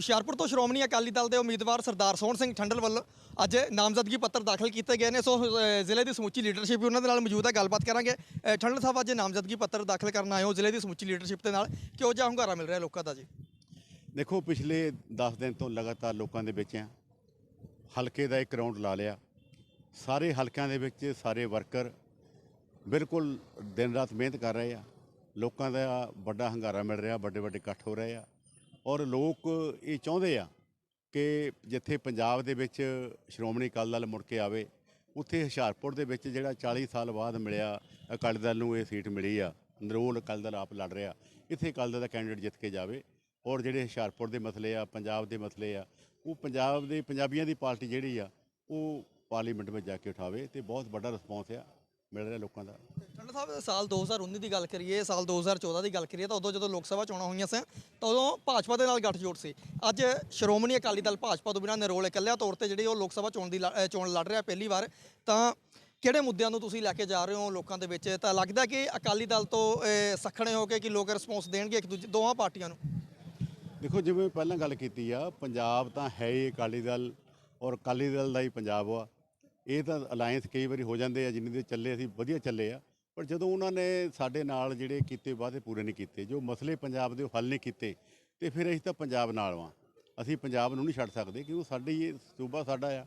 ਹੁਸ਼ਿਆਰਪੁਰ ਤੋਂ ਸ਼੍ਰੋਮਣੀ ਅਕਾਲੀ ਦਲ ਦੇ ਉਮੀਦਵਾਰ ਸਰਦਾਰ ਸੋਹਣ ਸਿੰਘ ਠੰਡਲ ਵੱਲੋਂ ਅੱਜ ਨਾਮਜ਼ਦਗੀ ਪੱਤਰ ਦਾਖਲ ਕੀਤੇ ਗਏ ਨੇ। ਸੋ ਜ਼ਿਲ੍ਹੇ ਦੀ ਸਮੁੱਚੀ ਲੀਡਰਸ਼ਿਪ ਵੀ ਉਹਨਾਂ ਦੇ ਨਾਲ ਮੌਜੂਦ ਹੈ। ਗੱਲਬਾਤ ਕਰਾਂਗੇ। ਠੰਡਲ ਸਾਹਿਬ, ਅੱਜ ਨਾਮਜ਼ਦਗੀ ਪੱਤਰ ਦਾਖਲ ਕਰਨ ਆਏ ਹੋ। ਜ਼ਿਲ੍ਹੇ ਦੀ ਸਮੁੱਚੀ ਲੀਡਰਸ਼ਿਪ ਦੇ ਨਾਲ ਕਿਹੋ ਜਿਹਾ ਹੁੰਗਾਰਾ ਮਿਲ ਰਿਹਾ ਲੋਕਾਂ ਦਾ ਜੀ? ਦੇਖੋ, ਪਿਛਲੇ 10 ਦਿਨ ਤੋਂ ਲਗਾਤਾਰ ਲੋਕਾਂ ਦੇ ਵਿੱਚ ਆ। ਹਲਕੇ ਦਾ ਇੱਕ ਰਾਉਂਡ ਲਾ ਲਿਆ। ਸਾਰੇ ਹਲਕਿਆਂ ਦੇ ਵਿੱਚ ਸਾਰੇ ਵਰਕਰ ਬਿਲਕੁਲ ਦਿਨ ਰਾਤ ਮਿਹਨਤ ਕਰ ਰਹੇ ਆ। ਲੋਕਾਂ ਦਾ ਵੱਡਾ ਹੰਗਾਰਾ ਮਿਲ ਰਿਹਾ। ਵੱਡੇ ਵੱਡੇ ਇਕੱਠ ਹੋ ਰਹੇ ਆ। ਔਰ ਲੋਕ ਇਹ ਚਾਹੁੰਦੇ ਆ ਕਿ ਜਿੱਥੇ ਪੰਜਾਬ ਦੇ ਵਿੱਚ ਸ਼੍ਰੋਮਣੀ ਅਕਾਲੀ ਦਲ ਮੁੜ ਕੇ ਆਵੇ, ਉੱਥੇ ਹੁਸ਼ਿਆਰਪੁਰ ਦੇ ਵਿੱਚ ਜਿਹੜਾ 40 ਸਾਲ ਬਾਅਦ ਮਿਲਿਆ ਅਕਾਲੀ ਦਲ ਨੂੰ ਇਹ ਸੀਟ ਮਿਲੀ ਆ। ਨਰੋਲ ਅਕਾਲੀ ਦਲ ਆਪ ਲੜ ਰਿਹਾ। ਇੱਥੇ ਅਕਾਲੀ ਦਲ ਦਾ ਕੈਂਡੀਡੇਟ ਜਿੱਤ ਕੇ ਜਾਵੇ ਔਰ ਜਿਹੜੇ ਹੁਸ਼ਿਆਰਪੁਰ ਦੇ ਮਸਲੇ ਆ, ਪੰਜਾਬ ਦੇ ਮਸਲੇ ਆ, ਉਹ ਪੰਜਾਬ ਦੇ ਪੰਜਾਬੀਆਂ ਦੀ ਪਾਰਟੀ ਜਿਹੜੀ ਆ, ਉਹ ਪਾਰਲੀਮੈਂਟ ਵਿੱਚ ਜਾ ਕੇ ਉਠਾਵੇ ਤੇ ਬਹੁਤ ਵੱਡਾ ਰਿਸਪੌਂਸ ਆ ਮਿਲ ਰਿਹਾ ਲੋਕਾਂ ਦਾ। ਠੰਡਲ ਸਾਹਿਬ ਸਾਲ 2019 ਦੀ ਗੱਲ ਕਰੀਏ ਸਾਲ 2014 ਦੀ ਗੱਲ ਕਰੀਏ ਤਾਂ ਉਦੋਂ ਜਦੋਂ ਲੋਕ ਸਭਾ ਚੋਣਾਂ ਹੋਈਆਂ ਸੀ ਤਾਂ ਉਦੋਂ ਭਾਜਪਾ ਦੇ ਨਾਲ ਗੱਠਜੋੜ ਸੀ। ਅੱਜ ਸ਼੍ਰੋਮਣੀ ਅਕਾਲੀ ਦਲ ਭਾਜਪਾ ਤੋਂ ਬਿਨਾਂ ਨਿਰੋਲ ਇਕੱਲਿਆਂ ਤੌਰ ਤੇ ਜਿਹੜੀ ਉਹ ਲੋਕ ਸਭਾ ਚੋਣ ਦੀ ਲ- ਚੋਣ ਲੜ ਰਿਹਾ ਪਹਿਲੀ ਵਾਰ ਤਾਂ ਕਿਹੜੇ ਮੁੱਦਿਆਂ ਨੂੰ ਤੁਸੀਂ ਲੈ ਕੇ ਜਾ ਰਹੇ ਹੋ ਲੋਕਾਂ ਦੇ ਵਿੱਚ? ਤਾਂ ਲੱਗਦਾ ਕਿ ਅਕਾਲੀ ਦਲ ਤੋਂ ਅ, ਸੱਖਣੇ ਹੋ ਕੇ ਕਿ ਲੋਕ ਰਿਸਪੌਂਸ ਦੇਣਗੇ ਇੱਕ ਦੂਜੇ ਦੋਵਾਂ ਪਾਰਟੀਆਂ ਨੂੰ? ਦੇਖੋ ਜਿਵੇਂ ਪਹਿਲਾਂ ਗੱਲ ਕੀਤੀ ਆ ਪੰਜਾਬ ਤਾਂ ਹੈ ਹੀ ਅਕਾਲੀ ਦਲ ਔਰ ਅਕਾਲੀ ਦਲ ਦਾ ਹੀ ਪੰਜਾਬ ਆ। ਇਹ ਤਾਂ ਅਲਾਈਅੰਸ ਕਈ ਵਾਰੀ ਹੋ ਜਾਂਦੇ ਆ ਜਿੰਨੇ ਦੇ ਚੱਲੇ ਅਸੀਂ ਵਧੀਆ ਚੱਲੇ ਆ। ਪਰ ਜਦੋਂ ਉਹਨਾਂ ਨੇ ਸਾਡੇ ਨਾਲ ਜਿਹੜੇ ਕੀਤੇ ਵਾਅਦੇ ਪੂਰੇ ਨਹੀਂ ਕੀਤੇ ਜੋ ਮਸਲੇ ਪੰਜਾਬ ਦੇ ਉਹ ਹੱਲ ਨਹੀਂ ਕੀਤੇ ਤੇ ਫਿਰ ਅਸੀਂ ਤਾਂ ਪੰਜਾਬ ਨਾਲ ਵਾਂ। ਅਸੀਂ ਪੰਜਾਬ ਨੂੰ ਨਹੀਂ ਛੱਡ ਸਕਦੇ ਕਿਉਂਕਿ ਸਾਡੀ ਇਹ ਸੂਬਾ ਸਾਡਾ ਆ।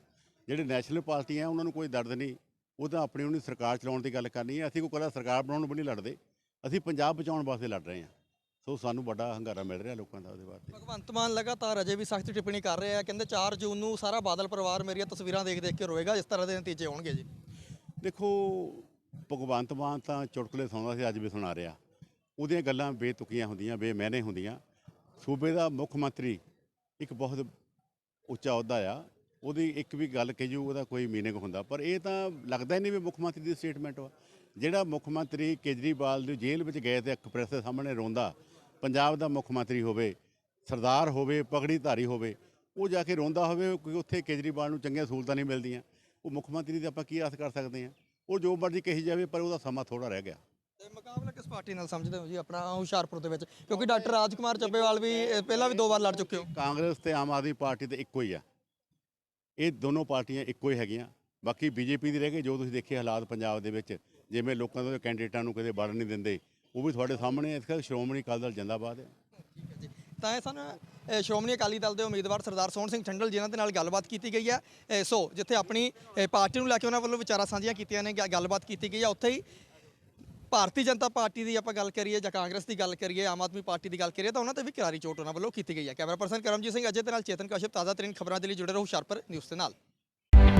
ਜਿਹੜੇ ਨੈਸ਼ਨਲ ਪਾਰਟੀਆਂ ਉਹਨਾਂ ਨੂੰ ਕੋਈ ਦਰਦ ਨਹੀਂ। ਉਹ ਤਾਂ ਆਪਣੀ ਉਹਨੀ ਸਰਕਾਰ ਚਲਾਉਣ ਦੀ ਗੱਲ ਕਰਨੀ ਹੈ ਅਸੀਂ ਕੋਈ ਕੱਲ੍ਹਾ ਸਰਕਾਰ ਬਣਾਉਣ ਨੂੰ ਨਹੀਂ ਲੜਦੇ। ਅਸੀਂ ਪੰਜਾਬ ਬਚਾਉਣ ਵਾਸਤੇ ਲੜ ਰਹੇ ਹਾਂ ਸੋ ਸਾਨੂੰ ਵੱਡਾ ਹੰਗਾਰਾ ਮਿਲ ਰਿਹਾ ਲੋਕਾਂ ਦਾ ਉਹਦੇ ਵਾਸਤੇ। ਭਗਵੰਤ ਮਾਨ ਲਗਾਤਾਰ ਅਜੇ ਵੀ ਸਖਤ ਟਿੱਪਣੀ ਕਰ ਰਹੇ ਆ। ਕਹਿੰਦੇ 4 ਜੂਨ ਨੂੰ ਸਾਰਾ ਬਾਦਲ ਪਰਿਵਾਰ ਮੇਰੀਆਂ ਤਸਵੀਰਾਂ ਦੇਖ ਦੇਖ ਕੇ ਰੋਏਗਾ। ਇਸ ਤਰ੍ਹਾਂ ਦੇ ਨਤੀਜੇ ਆਉਣਗੇ ਜੀ। ਦੇਖੋ ਭਗਵੰਤ ਮਾਨ ਤਾਂ ਚੁਟਕਲੇ ਸੁਣਾਉਂਦਾ ਸੀ, ਅੱਜ ਵੀ ਸੁਣਾ ਰਿਹਾ। ਉਹਦੀਆਂ ਗੱਲਾਂ ਬੇਤੁਕੀਆਂ ਹੁੰਦੀਆਂ, ਬੇਮਹਿਨੇ ਹੁੰਦੀਆਂ। ਸੂਬੇ ਦਾ ਮੁੱਖ ਮੰਤਰੀ ਇੱਕ ਬਹੁਤ ਉੱਚਾ ਅਹੁਦਾ ਆ। ਉਹਦੀ ਇੱਕ ਵੀ ਗੱਲ ਕਹੀ ਉਹਦਾ ਕੋਈ ਮੀਨਿੰਗ ਹੁੰਦਾ। ਪਰ ਇਹ ਤਾਂ ਲੱਗਦਾ ਹੀ ਨਹੀਂ ਵੀ ਮੁੱਖ ਮੰਤਰੀ ਦੀ ਸਟੇਟਮੈਂਟ ਵਾ। ਜਿਹੜਾ ਮੁੱਖ ਮੰਤਰੀ ਕੇਜਰੀਵਾਲ ਦੀ ਜੇਲ੍ਹ ਵਿੱਚ ਗਏ ਤੇ ਇੱਕ ਪ੍ਰੈਸ ਦੇ ਸਾਹਮਣੇ ਰੋਂਦਾ, ਪੰਜਾਬ ਦਾ ਮੁੱਖ ਮੰਤਰੀ ਹੋਵੇ, ਸਰਦਾਰ ਹੋਵੇ ਪਗੜੀ ਧਾਰੀ ਹੋਵੇ, ਉਹ ਜਾ ਕੇ ਰੋਂਦਾ ਹੋਵੇ ਕਿਉਂਕਿ ਉੱਥੇ ਕੇਜਰੀਵਾਲ ਨੂੰ ਚੰਗੀਆਂ ਸਹੂਲਤਾਂ ਨਹੀਂ ਮਿਲਦੀਆਂ। ਉਹ ਮੁੱਖ ਮੰਤਰੀ ਦੀ ਆਪਾਂ ਕੀ ਆਸ ਕਰ ਸਕਦੇ ਹਾਂ? ਉਹ ਜੋ ਮਰਜ਼ੀ ਕਹੀ ਜਾਵੇ ਪਰ ਉਹਦਾ ਸਮਾਂ ਥੋੜਾ ਰਹਿ ਗਿਆ। ਤੇ ਮੁਕਾਬਲਾ ਕਿਸ ਪਾਰਟੀ ਨਾਲ ਸਮਝਦੇ ਹੋ ਜੀ? ਆਪਣਾ ਹੁਸ਼ਿਆਰਪੁਰ ਦੇ ਵਿੱਚ ਕਿਉਂਕਿ ਡਾਕਟਰ ਰਾਜਕੁਮਾਰ ਚੱਬੇਵਾਲ ਵੀ ਪਹਿਲਾਂ ਵੀ ਦੋ ਵਾਰ ਲੜ ਚੁੱਕੇ ਹੋ। ਕਾਂਗਰਸ ਤੇ ਆਮ ਆਦਮੀ ਪਾਰਟੀ ਤੇ ਇੱਕੋ ਹੀ ਆ। ਇਹ ਦੋਨੋਂ ਪਾਰਟੀਆਂ ਇੱਕੋ ਹੀ ਹੈਗੀਆਂ। ਬਾਕੀ ਬੀਜੇਪੀ ਦੀ ਰਹਿ ਗਈ ਜੋ ਤੁਸੀਂ ਦੇਖੇ ਹਾਲਾਤ ਪੰਜਾਬ ਦੇ ਵਿੱਚ ਜਿਵੇਂ ਲੋਕਾਂ ਦੇ ਕੈਂਡੀਡੇਟਾਂ ਨੂੰ ਕਦੇ ਵੜਨ ਨਹੀਂ ਦਿੰਦੇ ਉਹ ਵੀ ਤੁਹਾਡੇ ਸਾਹਮਣੇ। ਇਸ ਕਰਕੇ ਸ਼੍ਰੋਮਣੀ ਅਕਾਲੀ ਦਲ ਜਿੰਦਾਬਾਦ ਹੈ ਤਾਂ ਇਹ ਸਨ ਅ, ਸ਼੍ਰੋਮਣੀ ਅਕਾਲੀ ਦਲ ਦੇ ਉਮੀਦਵਾਰ ਸਰਦਾਰ ਸੋਹਣ ਸਿੰਘ ਠੰਡਲ ਜਿਨ੍ਹਾਂ ਦੇ ਨਾਲ ਗੱਲਬਾਤ ਕੀਤੀ ਗਈ ਹੈ। ਅ, ਸੋ ਜਿੱਥੇ ਆਪਣੀ ਅ, ਪਾਰਟੀ ਨੂੰ ਲੈ ਕੇ ਉਹਨਾਂ ਵੱਲੋਂ ਵਿਚਾਰਾਂ ਸਾਂਝੀਆਂ ਕੀਤੀਆਂ ਨੇ ਗ- ਗੱਲਬਾਤ ਕੀਤੀ ਗਈ ਹੈ। ਉੱਥੇ ਹੀ ਭਾਰਤੀ ਜਨਤਾ ਪਾਰਟੀ ਦੀ ਆਪਾਂ ਗੱਲ ਕਰੀਏ ਜਾਂ ਕਾਂਗਰਸ ਦੀ ਗੱਲ ਕਰੀਏ ਆਮ ਆਦਮੀ ਪਾਰਟੀ ਦੀ ਗੱਲ ਕਰੀਏ ਤਾਂ ਉਹਨਾਂ ਤੇ ਵੀ ਕਰਾਰੀ ਚੋਟ ਉਹਨਾਂ ਵੱਲੋਂ ਕੀਤੀ ਗਈ ਹੈ। ਕੈਮਰਾ ਪਰਸਨ ਕਰਮਜੀਤ ਸਿੰਘ ਅਜੇ ਦੇ ਨਾਲ ਚੇਤਨ ਕਸ਼ਪ ਤਾਜ਼ਾ ਤਰੀਨ ਖਬਰਾਂ ਦੇ ਲਈ ਜੁੜੇ ਰਹੋ ਹੁਸ਼ਿਆਰਪੁਰ ਨਿਊਜ਼ ਦੇ ਨਾਲ।